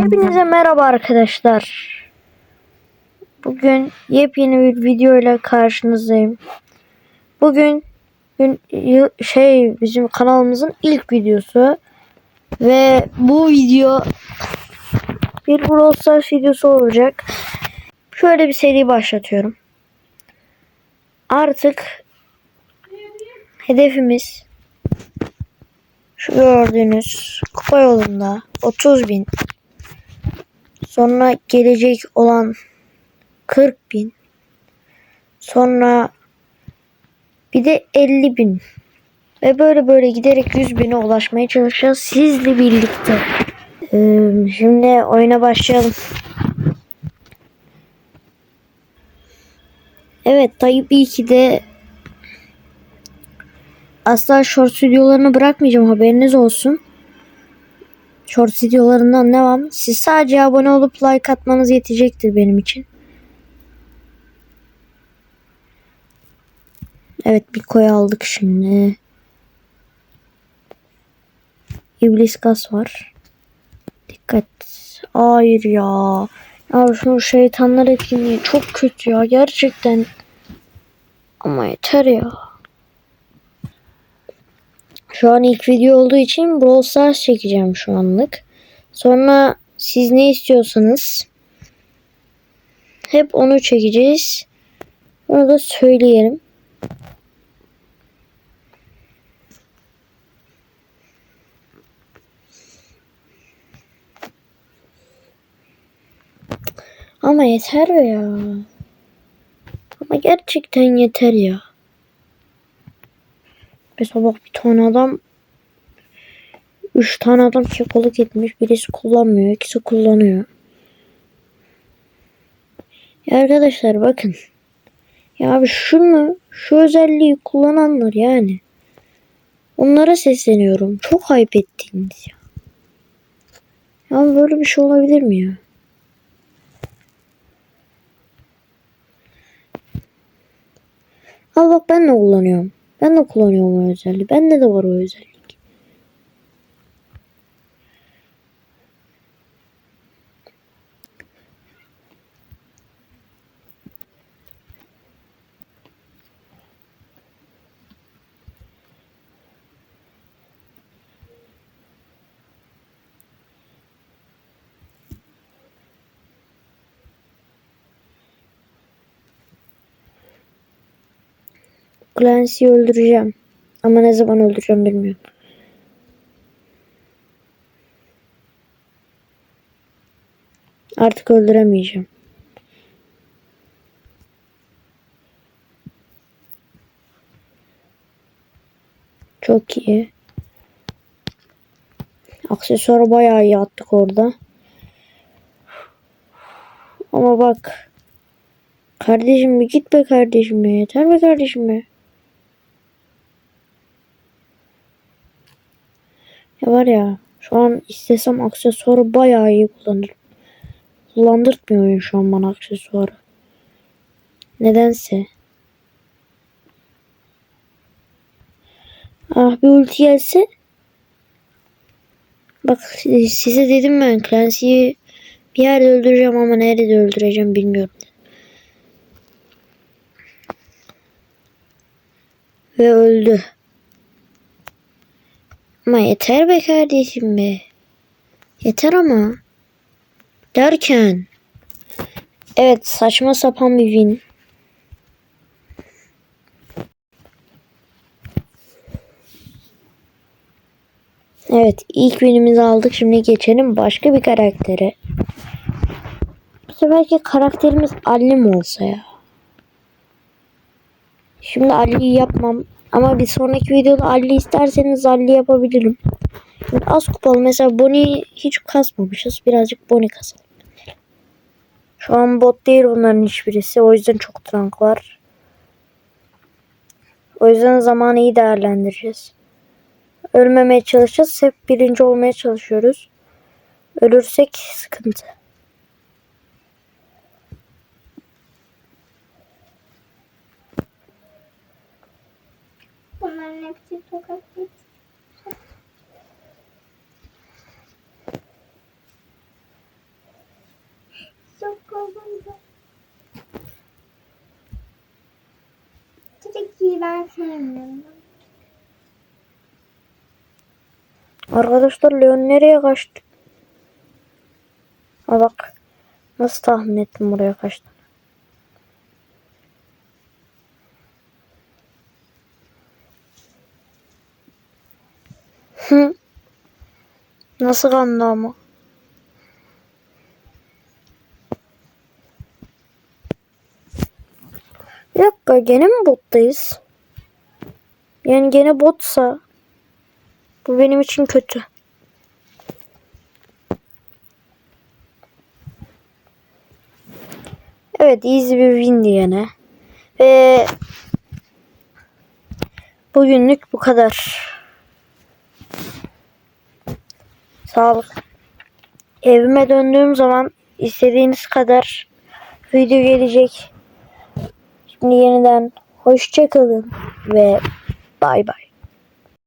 Hepinize merhaba arkadaşlar. Bugün yepyeni bir video ile karşınızdayım. Bugün şey bizim kanalımızın ilk videosu ve bu video bir Brawl Stars videosu olacak. Şöyle bir seri başlatıyorum. Artık hedefimiz şu gördüğünüz kupa yolunda 30 bin Sonra gelecek olan 40 bin. Sonra bir de 50 bin. Ve böyle böyle giderek 100 bine ulaşmaya çalışacağız sizle birlikte. Ee, şimdi oyuna başlayalım. Evet Tayyip iyi ki de asla short videolarını bırakmayacağım haberiniz olsun. Short videolarından devam. Siz sadece abone olup like atmanız yetecektir benim için. Evet bir koy aldık şimdi. İblis gaz var. Dikkat. Hayır ya. Ya şu şeytanlar etkinliği çok kötü ya gerçekten. Ama yeter ya. Şu an ilk video olduğu için Brawl Stars çekeceğim şu anlık. Sonra siz ne istiyorsanız hep onu çekeceğiz. Onu da söyleyelim. Ama yeter ya. Ama gerçekten yeter ya. Mesela bak bir tane adam Üç tane adam kekolik etmiş. Birisi kullanmıyor. ikisi kullanıyor. Ya arkadaşlar bakın. Ya abi şunu şu özelliği kullananlar yani. Onlara sesleniyorum. Çok ayıp ettiniz ya. Ya böyle bir şey olabilir mi ya? Al bak ben de kullanıyorum. Ben de kullanıyorum o özelliği. Bende de var o özellik. Clancy'yi öldüreceğim. Ama ne zaman öldüreceğim bilmiyorum. Artık öldüremeyeceğim. Çok iyi. Aksesuarı bayağı iyi attık orada. Ama bak. Kardeşim bir git be kardeşim be. Yeter be kardeşim be. Ya var ya şu an istesem aksesuarı bayağı iyi kullanırım. Kullandırtmıyor oyun şu an bana aksesuarı. Nedense. Ah bir ulti gelse. Bak size dedim ben Clancy'yi bir yerde öldüreceğim ama nerede öldüreceğim bilmiyorum. Ve öldü. Ama yeter be kardeşim be. Yeter ama. Derken. Evet saçma sapan bir win. Evet ilk winimizi aldık. Şimdi geçelim başka bir karaktere. Bu seferki karakterimiz Ali mi olsa ya? Şimdi Ali'yi yapmam. Ama bir sonraki videoda Ali isterseniz Ali yapabilirim. Şimdi az kupalı mesela Bonnie hiç kasmamışız. Birazcık Bonnie kasalım. Şu an bot değil bunların hiçbirisi. O yüzden çok trank var. O yüzden zamanı iyi değerlendireceğiz. Ölmemeye çalışacağız. Hep birinci olmaya çalışıyoruz. Ölürsek sıkıntı. tokatçı, tokatçı. Çok ben sevmiyorum. Arkadaşlar Leon nereye kaçtı? Ha bak. Nasıl tahmin ettim buraya kaçtı? Nasıl kandı ama? Bir dakika gene mi bottayız? Yani gene botsa bu benim için kötü. Evet easy bir win diyene. Ve bugünlük bu kadar. Sağlık. Evime döndüğüm zaman istediğiniz kadar video gelecek. Şimdi yeniden hoşçakalın ve bay bay.